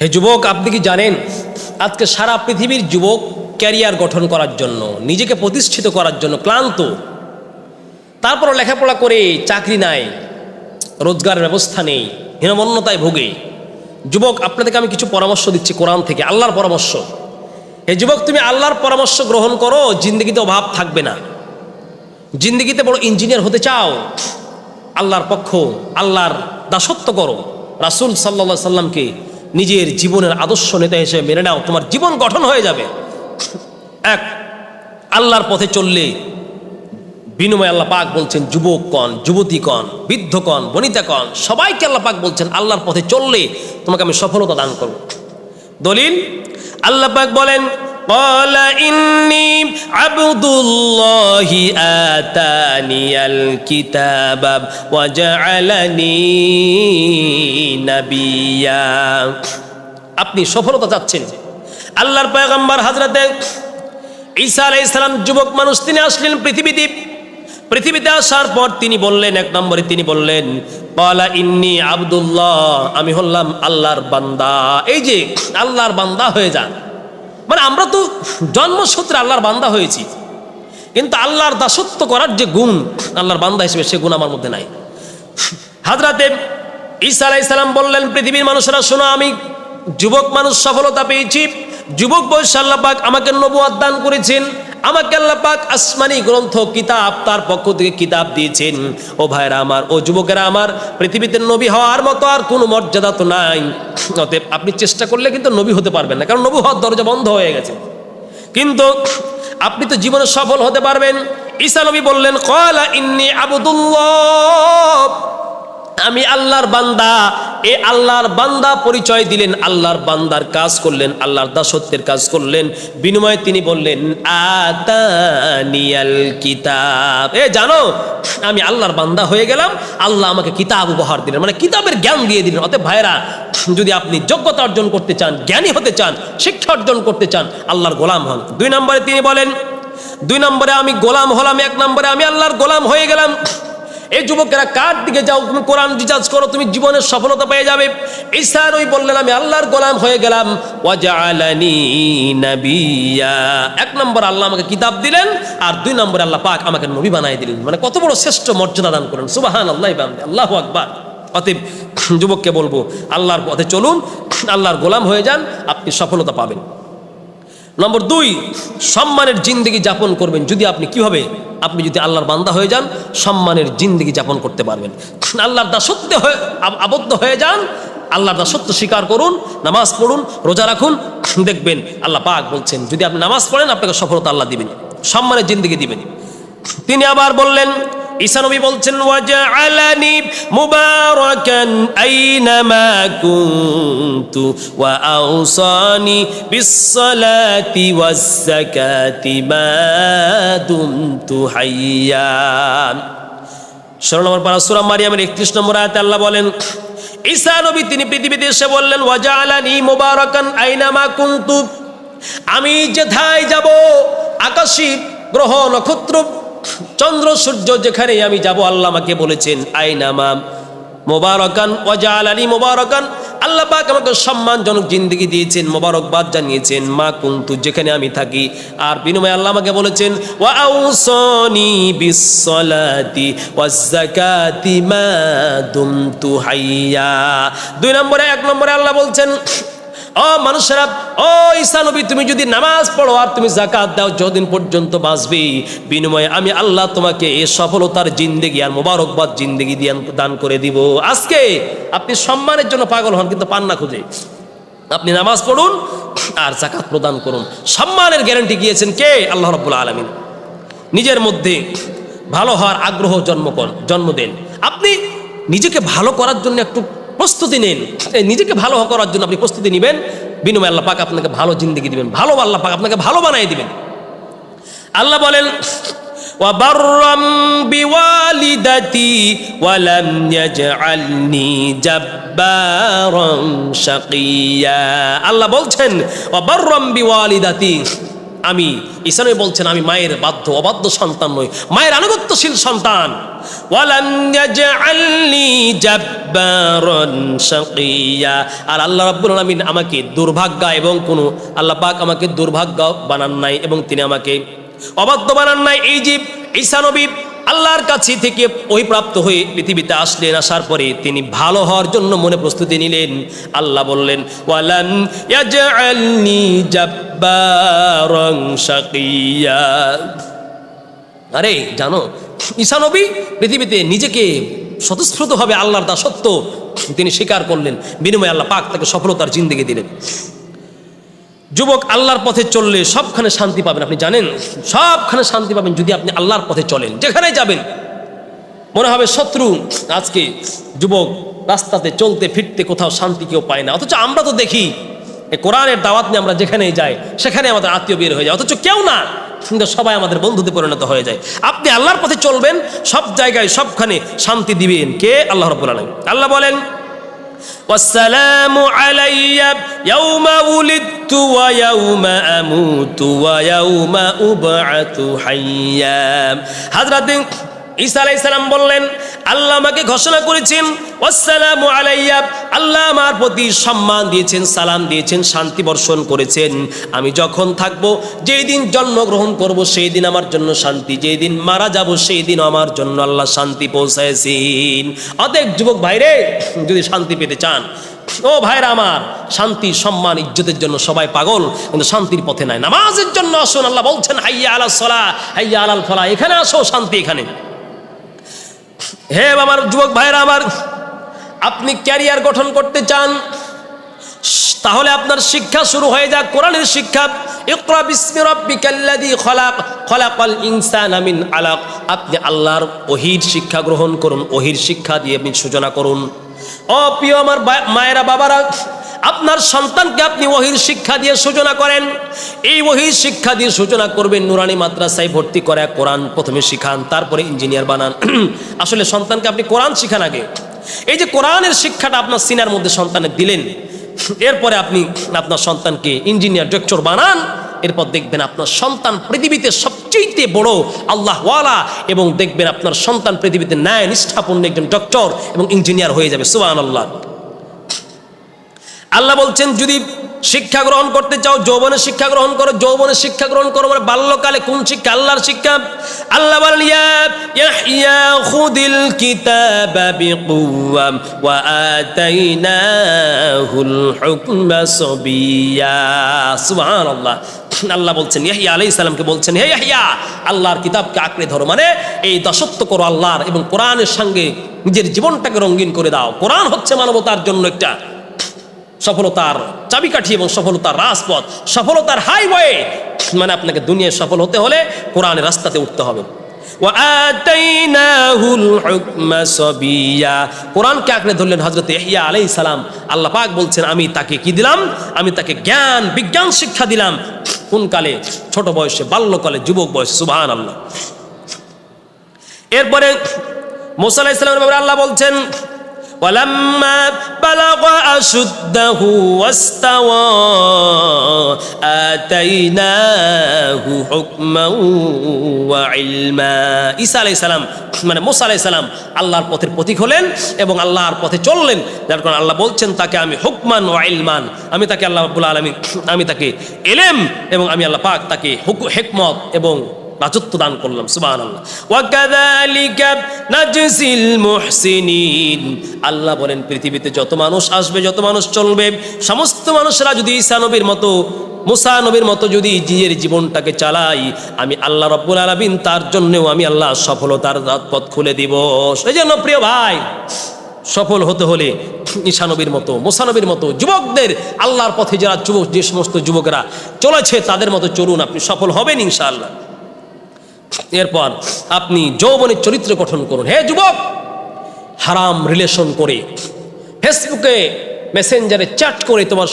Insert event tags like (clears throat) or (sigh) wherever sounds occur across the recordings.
হে যুবক, আপনি কি জানেন আজকে সারা পৃথিবীর যুবক ক্যারিয়ার গঠন করার জন্য, নিজেকে প্রতিষ্ঠিত করার জন্য ক্লান্ত? তারপরও লেখাপড়া করে চাকরি নাই রোজগার ব্যবস্থা নেই, হীনমন্যতায় ভোগে। যুবক, আপনাদেরকে আমি কিছু পরামর্শ দিচ্ছি কোরআন থেকে, আল্লাহর পরামর্শ। হে যুবক, তুমি আল্লাহর পরামর্শ গ্রহণ করো, জিন্দগিতে অভাব থাকবে না। জিন্দগিতে বড় ইঞ্জিনিয়ার হতে চাও, আল্লাহর পক্ষ, আল্লাহর দাসত্ব করো। রাসুল সাল্লা সাল্লামকে নিজের জীবনের আদর্শ নেতা হিসেবে মেনে নাও, তোমার জীবন গঠন হয়ে যাবে। এক, আল্লাহর পথে চললে বিনিময় আল্লাহ পাক বলছেন যুবক কন যুবতী কন বৃদ্ধ কন বনিতা কন সবাইকে আল্লাহ পাক বলছেন, আল্লাহর পথে চললে তোমাকে আমি সফলতা দান করব। দলিল, আল্লাহ পাক বলেন قال إني عبد الله آتاني الكتاب وجعلني نبيا আপনি সফলতা চাচ্ছেন আল্লাহর পয়গম্বর হাজরাতে ঈসা আলাইহিস সালাম যুবক মানুষ তিনি আসলেন পৃথিবীতে পৃথিবীতে আসার পর তিনি বললেন এক নম্বরে তিনি বললেন পালা ইন্নি আব্দুল্লাহ আমি হলাম আল্লাহর বান্দা এই যে আল্লাহর বান্দা হয়ে যান মানে আমরা তো জন্মসূত্রে আল্লাহর বান্দা হয়েছি। কিন্তু আল্লাহর দাসত্ব করার যে গুণ, আল্লাহর বান্দা হিসেবে সে গুণ আমার মধ্যে নাই। হাজরাতে ঈসা আলাইহিস সালাম বললেন, পৃথিবীর মানুষেরা, শোনো, আমি যুবক মানুষ সফলতা পেয়েছি। যুবক বয়স আল্লাহ পাক আমাকে নবুয়াদ দান করেছেন। আমাকে আল্লাহ পাক আসমানি গ্রন্থ, কিতাব তার পক্ষ থেকে কিতাব দিয়েছেন। ও ভাইরা আমার, ও যুবকেরা আমার, পৃথিবীতে নবী হওয়ার মতো আর কোনো মর্যাদা তো নাই। অতএব আপনি চেষ্টা করলে কিন্তু নবী হতে পারবেন না, কারণ নবী হওয়ার দরজা বন্ধ হয়ে গেছে। কিন্তু আপনি তো জীবনে সফল হতে পারবেন। ঈসা নবী বললেন কলা ইন্নি আবুদুল্লাহ। আমি আল্লাহর বান্দা। এ আল্লাহর বান্দা পরিচয় দিলেন, আল্লাহর বান্দার কাজ করলেন, আল্লাহর দাসত্বের কাজ করলেন। বিনিময়ে তিনি বললেন, আতানিয়াল কিতাব। এ, জানো, আমি আল্লাহর বান্দা হয়ে গেলাম, আল্লাহ আমাকে কিতাব উপহার দিলেন মানে কিতাবের জ্ঞান দিয়ে দিলেন। অতএব ভাইরা যদি আপনি যোগ্যতা অর্জন করতে চান, জ্ঞানী হতে চান, শিক্ষা অর্জন করতে চান, আল্লাহর গোলাম হন। দুই নম্বরে তিনি বলেন, দুই নম্বরে আমি গোলাম হলাম, এক নম্বরে আমি আল্লাহর গোলাম হয়ে গেলাম। এই যুবকেরা কার দিকে যাও? তুমি কোরআন রিচার্জ করো, তুমি জীবনের সফলতা পেয়ে যাবে। ঈসার ওই বললেন, আমি আল্লাহর গোলাম হয়ে গেলাম। এক নম্বর আল্লাহ আমাকে কিতাব দিলেন, আর দুই নম্বর আল্লাহ পাক আমাকে নবী বানাই দিলেন। মানে কত বড় শ্রেষ্ঠ মর্যাদা দান করেন। সুবাহান আল্লাহ আল্লাহু আকবার। অতএব যুবককে বলব, আল্লাহর পথে চলুন, আল্লাহর গোলাম হয়ে যান, আপনি সফলতা পাবেন। নম্বর দুই, সম্মানের জিন্দগি যাপন করবেন। যদি আপনি কীভাবে আপনি যদি আল্লাহর বান্দা হয়ে যান, সম্মানের জিন্দগি যাপন করতে পারবেন। আল্লাহর দাসত্ব হয়ে আবদ্ধ হয়ে যান, আল্লাহর দাসত্ব স্বীকার করুন, নামাজ পড়ুন, রোজা রাখুন, দেখবেন আল্লাহ পাক বলছেন, যদি আপনি নামাজ পড়েন, আপনাকে সফলতা আল্লাহ দিবেন, সম্মানের জিন্দগি দিবেন। তিনি আবার বললেন ঈসা নবী বলছেন, ওয়াজআলানি মুবারাকান আইনামা কুনতু ওয়া আওসানি বিসসালাতি ওয়াজ যাকাতি মা হাইয়া। ষোলো নম্বর পারা সূরা মারিয়ামের 31 নম্বর আয়াতে আল্লাহ বলেন, ঈসা নবী তিনি পৃথিবীতে এসে বললেন, ওয়াজআলানি মুবারাকান আইনামা কুনতু। আমি যেথায় যাব, আকাশী গ্রহ নক্ষত্র চন্দ্র সূর্য যেখানে আমি যাব, আল্লাহ আমাকে বলেছেন আইনামা মোবারকান ওয়াজাল আলী মোবারকান। আল্লাহ পাক আমাকে সম্মানজনক জিন্দগি দিয়েছেন, মোবারকবাদ জানিয়েছেন, মা কুন্তু, যেখানে আমি থাকি। আর বিনিময়ে আল্লাহ আমাকে বলেছেন, ওয়া আউসানি বিসসালাতি ওয়াজ যাকাতি মা দুমতু হাইয়া। দুই নম্বরে, এক নম্বরে আল্লাহ বলছেন ও মানুষেরা ও ঈসা নবী, তুমি যদি নামাজ পড়ো আর তুমি জাকাত দাও, যতদিন পর্যন্ত বাঁচবে, বিনিময়ে আমি আল্লাহ তোমাকে এ সফলতার জিন্দেগি আর মোবারকবাদ জিন্দেগি দিয়ে দান করে দিব। আজকে আপনি সম্মানের জন্য পাগল হন, কিন্তু পান্না খুঁজে। আপনি নামাজ পড়ুন আর জাকাত প্রদান করুন। সম্মানের গ্যারান্টি গিয়েছেন কে? আল্লাহ রব্বুল আলমিন। নিজের মধ্যে ভালো হওয়ার আগ্রহ জন্ম জন্ম দেন। আপনি নিজেকে ভালো করার জন্য একটু প্রস্তুতি নিন। নিজেকে ভালো করার জন্য আপনি প্রস্তুতি নেবেন। বিনিময় আল্লাহ পাক আপনাকে ভালো জিন্দগি দিবেন ভালো আল্লাহ পাক আপনাকে ভালো বানিয়ে দিবেন আল্লাহ বলেন وبرا بوالدتي ولم يجعلني جبارا شقيا আল্লাহ বলছেন وبرا بوالدتي আমি ইসানে বলছেন, আমি মায়ের বাধ্য, অবাধ্য সন্তান নই, মায়ের আনুগত্যশীল সন্তান। আর আল্লাহ রাব্বুল আলমিন আমাকে দুর্ভাগ্য এবং কোনো, আল্লাহ পাক আমাকে দুর্ভাগ্য বানান নাই এবং তিনি আমাকে অবাধ্য বানান নাই। এই জীব ঈসা নবী আল্লাহর কাছে থেকে ওই প্রাপ্ত হয়ে পৃথিবীতে আসলেন, আসার পরে তিনি ভালো হওয়ার জন্য মনে প্রস্তুতি নিলেন। আল্লাহ বললেন আরে, জানো, ঈসা নবী পৃথিবীতে নিজেকে স্বতঃস্ফূর্তভাবে আল্লাহর দাসত্ব তিনি স্বীকার করলেন। বিনিময়ে আল্লাহ পাক তাকে সফলতার জিন্দিগি দিলেন। যুবক আল্লাহর পথে চললে সবখানে শান্তি পাবেন, আপনি জানেন? সবখানে শান্তি পাবেন যদি আপনি আল্লাহর পথে চলেন যেখানে যাবেন। মনে হবে শত্রু, আজকে যুবক রাস্তাতে চলতে ফিরতে কোথাও শান্তি কেউ পায় না। অথচ আমরা তো দেখি কোরআনের দাওয়াত নিয়ে আমরা যেখানেই যাই, সেখানে আমাদের আত্মীয় বের হয়ে যায়। অথচ কেউ না, কিন্তু সবাই আমাদের বন্ধুতে পরিণত হয়ে যায়। আপনি আল্লাহর পথে চলবেন, সব জায়গায় সবখানে শান্তি দিবেন। কে? আল্লাহ রব্বুল আলম আল্লাহ বলেন والسلام علي يوم ولدت ويوم أموت ويوم أبعث حيا. حضرت ঈসা আলাইহিস সালাম বললেন, আল্লাহ আমাকে ঘোষণা করেছেন আসসালামু আলাইয়া, আল্লাহ আমার প্রতি সম্মান দিয়েছেন, সালাম দিয়েছেন, শান্তি বর্ষণ করেছেন। আমি যখন থাকব যেই দিন জন্মগ্রহণ করব সেই দিন আমার জন্য শান্তি যেই দিন মারা যাব সেই দিন আমার জন্য আল্লাহ শান্তি পৌঁছাইছেন অতএব যুবক ভাইরে, যদি শান্তি পেতে চান, ও ভাইরা আমার, শান্তি, সম্মান, ইজ্জতের জন্য সবাই পাগল, কিন্তু শান্তির পথে নাই। নামাজের জন্য আসুন, আল্লাহ বলছেন, হাইয়া আলাল সলা হাইয়া আলাল ফলা এখানে আসো, শান্তি এখানে। হে আমার যুবক ভাইরা আমার, আপনি ক্যারিয়ার গঠন করতে চান, তাহলে আপনার শিক্ষা শুরু হয়ে যাক, কোরআনের শিক্ষা। আলাক। আপনি আল্লাহর ওহির শিক্ষা গ্রহণ করুন, ওহির শিক্ষা দিয়ে আপনি সূচনা করুন। ও প্রিয় আমার মায়েরা, বাবারা আপনার সন্তানকে আপনি ওহির শিক্ষা দিয়ে সূচনা করেন। এই ওহির শিক্ষা দিয়ে সূচনা করবেন নুরানি মাদ্রাসায় ভর্তি করে কোরআন প্রথমে শিখান, তারপরে ইঞ্জিনিয়ার বানান। (clears throat) আসলে সন্তানকে আপনি কোরআন শিখান আগে। এই যে কোরআনের শিক্ষাটা আপনার সিনার মধ্যে সন্তানের দিলেন, এরপরে আপনি আপনার সন্তানকে ইঞ্জিনিয়ার, ডক্টর বানান। এরপর দেখবেন আপনার সন্তান পৃথিবীতে সবচেয়ে বড় আল্লাহওয়ালা এবং দেখবেন আপনার সন্তান পৃথিবীতে ন্যায় নিষ্ঠাপূর্ণ একজন ডক্টর এবং ইঞ্জিনিয়ার হয়ে যাবে সুবাহ আল্লাহ আল্লাহ বলছেন, যদি শিক্ষা গ্রহণ করতে চাও যৌবনে শিক্ষা গ্রহণ করো। যৌবনে শিক্ষা গ্রহণ করো মানে বাল্যকালে কোন শিক্ষা? আল্লাহর শিক্ষা? আল্লাহ বলেন, ইয়া খুদিল কিতাবা বিকুওয়া ওয়া আতাইনাহুল হুকমা সাবিয়া। সুবহানাল্লাহ। আল্লাহ বলছেন ইয়াহিয়া আলাইহিস সালামকে বলছেন, হে ইয়াহিয়া আল্লাহর কিতাবকে আঁকড়ে ধরো। মানে এই দাসত্ব করো আল্লাহর এবং কোরআনের সঙ্গে নিজের জীবনটাকে রঙিন করে দাও। কোরআন হচ্ছে মানবতার জন্য একটা সফলতার চাবিকাঠি এবং সফলতার রাজপথ, সফলতার হাইওয়ে মানে আপনাকে দুনিয়ায় সফল হতে হলে কোরআনের রাস্তাতে উঠতে হবে। কোরআনকে আঁকড়ে ধরলেন হযরত ইহইয়া আলাইহিস সালাম। আল্লাহ পাক বলছেন, আমি তাকে কি দিলাম? আমি তাকে জ্ঞান, বিজ্ঞান শিক্ষা দিলাম। কোন কালে? ছোট বয়সে বাল্যকালে যুবক বয়সে, সুবহানাল্লাহ। এরপরে মুসা ব্যাপারে আল্লাহ বলছেন ولما بلغ أشده واستوى آتيناه حكما وعلما ঈসা আলাইহিস সালাম মানে মুসা আলাইহিস সালাম আল্লাহর পথের প্রতীক হলেন এবং আল্লাহর পথে চললেন যার কারণে আল্লাহ বলছেন তাকে আমি হুকমান ও ইলমান আমি তাকে আল্লাহ রাব্বুল আলামিন আমি তাকে এলেম এবং আমি আল্লাহ পাক তাকে হুক- হেকমত এবং রাজত্ব দান করলাম সুবাহ আল্লাহ বলেন, পৃথিবীতে যত মানুষ আসবে, যত মানুষ চলবে, সমস্ত মানুষরা যদি ঈসা নবীর মতো, মুসা নবীর মতো যদি নিজের জীবনটাকে চালাই আমি আল্লাহ রব্বুল আলামিন তার জন্যেও আমি আল্লাহ সফলতার পথ খুলে দিব। সেই জন্য প্রিয় ভাই, সফল হতে হলে ঈশানবীর মতো মোসানবীর মতো যুবকদের আল্লাহর পথে যারা যুবক, যে সমস্ত যুবকরা চলেছে, তাদের মতো চলুন, আপনি সফল হবেন ইনশাআল্লাহ। এরপর আপনি যৌবনের চরিত্র গঠন করুন। হে যুবক, হারাম রিলেশন করে, ফেসবুকে মেসেঞ্জারে চ্যাট করে তোমার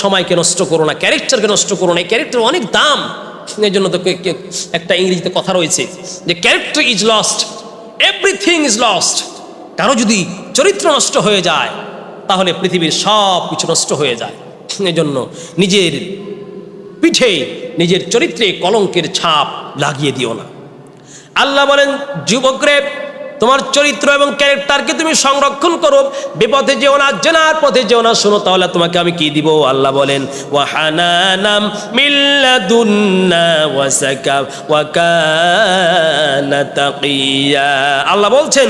সময়কে নষ্ট করো না ক্যারেক্টারকে নষ্ট করো না। এই ক্যারেক্টার অনেক দাম। এই জন্য তো একটা ইংরেজিতে কথা রয়েছে যে character is lost everything is lost কারও যদি চরিত্র নষ্ট হয়ে যায়, তাহলে পৃথিবীর সব কিছু নষ্ট হয়ে যায়। এই জন্য নিজের পিঠে নিজের চরিত্রে কলঙ্কের ছাপ লাগিয়ে দিও না। আল্লাহ বলেন, যুবকরে, তোমার চরিত্র এবং ক্যারেক্টারকে তুমি সংরক্ষণ করো। বিপথে যেও না, জেনার পথে যেও না। শোনো তাহলে তোমাকে আমি কি দিব? আল্লাহ বলেন মিল্লাদুন্না ওয়াসাকা আল্লাহ বলছেন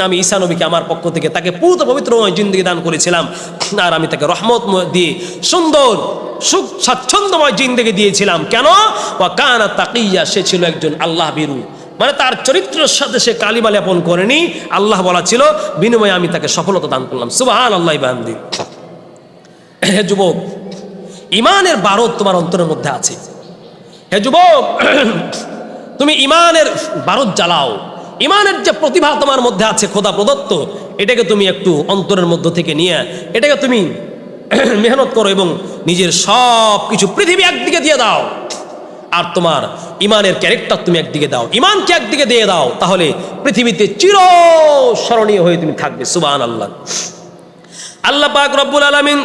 আমি ঈসা নবীকে আমার পক্ষ থেকে তাকে পুত পবিত্রময় জিন্দগি দান করেছিলাম। আর আমি তাকে রহমত দিয়ে সুন্দর, সুখ, স্বাচ্ছন্দ্যময় জিন্দগি দিয়েছিলাম। কেন? ওয়াকানা তাকিয়া, সে ছিল একজন আল্লাহ বিরু। মানে তার চরিত্রের সাথে সে কালিমা লেপন করেনি। আল্লাহ বলা ছিল, বিনিময়ে আমি তাকে সফলতা দান করলাম। সুবাহান আল্লাহ বান্দি হে যুবক ইমানের বারদ তোমার অন্তরের মধ্যে আছে। হে যুবক, তুমি ইমানের বারদ জ্বালাও। ইমানের যে প্রতিভা তোমার মধ্যে আছে, খোদা প্রদত্ত, এটাকে তুমি একটু অন্তরের মধ্য থেকে নিয়ে, এটাকে তুমি (clears throat) মেহনত করো এবং নিজের সব কিছু পৃথিবী একদিকে দিয়ে দাও। আর তোমার ইমানের ক্যারেক্টার তুমি একদিকে দাও, ইমানকে একদিকে দিয়ে দাও, তাহলে পৃথিবীতে চির স্মরণীয় হয়ে তুমি থাকবে সুবান আল্লাহ আল্লাহ পাক রব্বুল আলমিন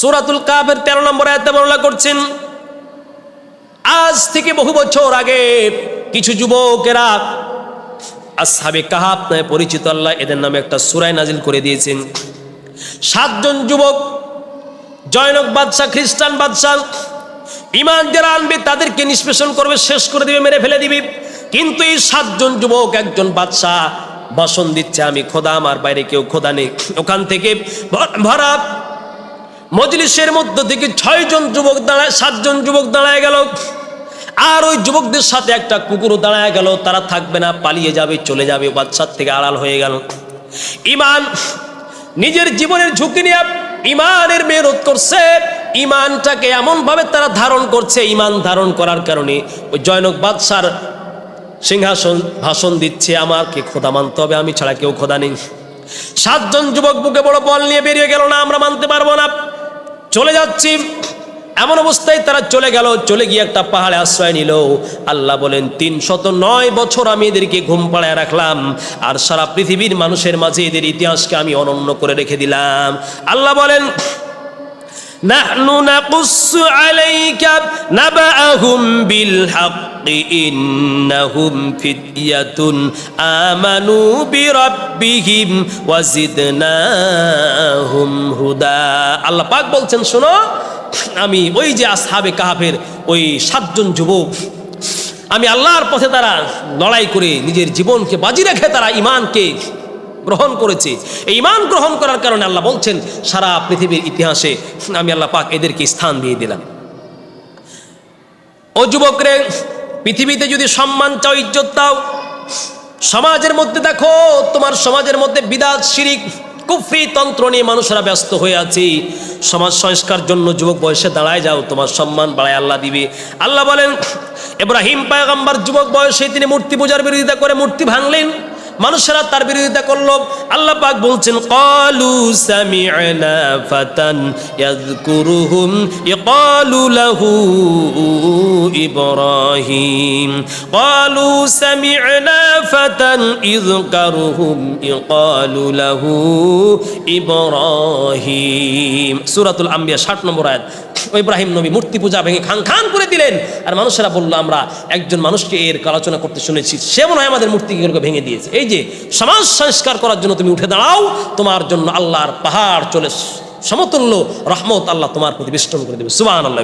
সুরাতুল কাফের তেরো নম্বর আয়াতে বর্ণনা করছেন, আজ থেকে বহু বছর আগে কিছু যুবকেরা আসহাবে কাহাব নামে পরিচিত আল্লাহ এদের নামে একটা সুরায় নাজিল করে দিয়েছেন। সাতজন যুবক, জয়নক বাদশাহ, খ্রিস্টান বাদশাহ ইমান যারা আনবে তাদেরকে নিষ্পেষণ করবে, শেষ করে দিবে, মেরে ফেলে দিবে। কিন্তু এই সাতজন যুবক একজন বাদশাহ ভাষণ দিচ্ছে, আমি খোদা, আমার বাইরে কেউ খোদা নেই। ওখান থেকে ভরা মজলিসের মধ্য থেকে ছয়জন যুবক দাঁড়ায়, সাতজন যুবক দাঁড়ায় গেল। আর ওই যুবকদের সাথে একটা কুকুরও দাঁড়ায় গেল, তারা থাকবে না, পালিয়ে যাবে, চলে যাবে বাদশার থেকে আড়াল হয়ে গেল। ইমান, নিজের জীবনের ঝুঁকি নিয়ে ইমানের মেরত করছে, ইমানটাকে এমনভাবে তারা ধারণ করছে, ইমান ধারণ করার কারণে ওই জয়নক বাদশার সিংহাসন, ভাষণ দিচ্ছে, আমাকে খোদা মানতে হবে, আমি ছাড়া কেউ খোদা নেই। সাতজন যুবক বুকে বড় বল নিয়ে বেরিয়ে গেল না, আমরা মানতে পারব না। চলে যাচ্ছি। এমন অবস্থায় তারা চলে গেল চলে গিয়ে একটা পাহাড়ে আশ্রয় নিল আল্লাহ বলেন তিন শত নয় বছর আমি এদেরকে ঘুম পাড়ায় রাখলাম আর সারা পৃথিবীর মানুষের মাঝে এদের ইতিহাসকে আমি অনন্য করে রেখে দিলাম আল্লাহ বলেন نحن نقص عليك نبأهم بالحق إنهم فتية آمنوا بربهم وزدناهم هدى আল্লাহ পাক বলছেন শোনো আমি ওই যে আসহাবে কাহাফের ওই সাতজন যুবক, আমি আল্লাহর পথে তারা লড়াই করে নিজের জীবনকে বাজি রেখে তারা ইমানকে গ্রহণ করেছে। এই ইমান গ্রহণ করার কারণে আল্লাহ বলছেন, সারা পৃথিবীর ইতিহাসে আমি আল্লাহ পাক এদেরকে স্থান দিয়ে দিলাম। ও যুবকরে, পৃথিবীতে যদি সম্মান চাও, ইজ্জত দাও, সমাজের মধ্যে দেখো, তোমার সমাজের মধ্যে বিদাত শিরিক কুফরি তন্ত্র নিয়ে মানুষরা ব্যস্ত হয়ে আছি। সমাজ সংস্কার জন্য যুবক বয়সে দাঁড়ায় যাও, তোমার সম্মান বাড়ায় আল্লাহ দিবে। আল্লাহ বলেন, এব্রাহিম পায়গাম্বার যুবক বয়সে তিনি মূর্তি পূজার বিরোধিতা করে মূর্তি ভাঙলেন। মানুষেরা তার বিরোধিতা করল। আল্লাহ পাক বলছেন, কলু সামি'না ফাতান ইয়াযকুরুহুম ইয়াকালু লাহু ইব্রাহিম। কলু সামি'না فتى يذكرهم يقال له إبراهيم سورة الأنبياء 60 নম্বর আয়াত ও ইব্রাহিম নবী মূর্তি পূজা ভেঙে খান খান করে দিলেন আর মানুষেরা বললো আমরা একজন মানুষকে এর আলোচনা করতে শুনেছি সে মনে হয় আমাদের মূর্তিগুলোকে ভেঙে দিয়েছে এই যে সমাজ সংস্কার করার জন্য তুমি উঠে দাঁড়াও তোমার জন্য আল্লাহর পাহাড় চলে সমতুল্য রহমত আল্লাহ তোমার প্রতি বেষ্টন করে দেবে সুবাহ আল্লাহ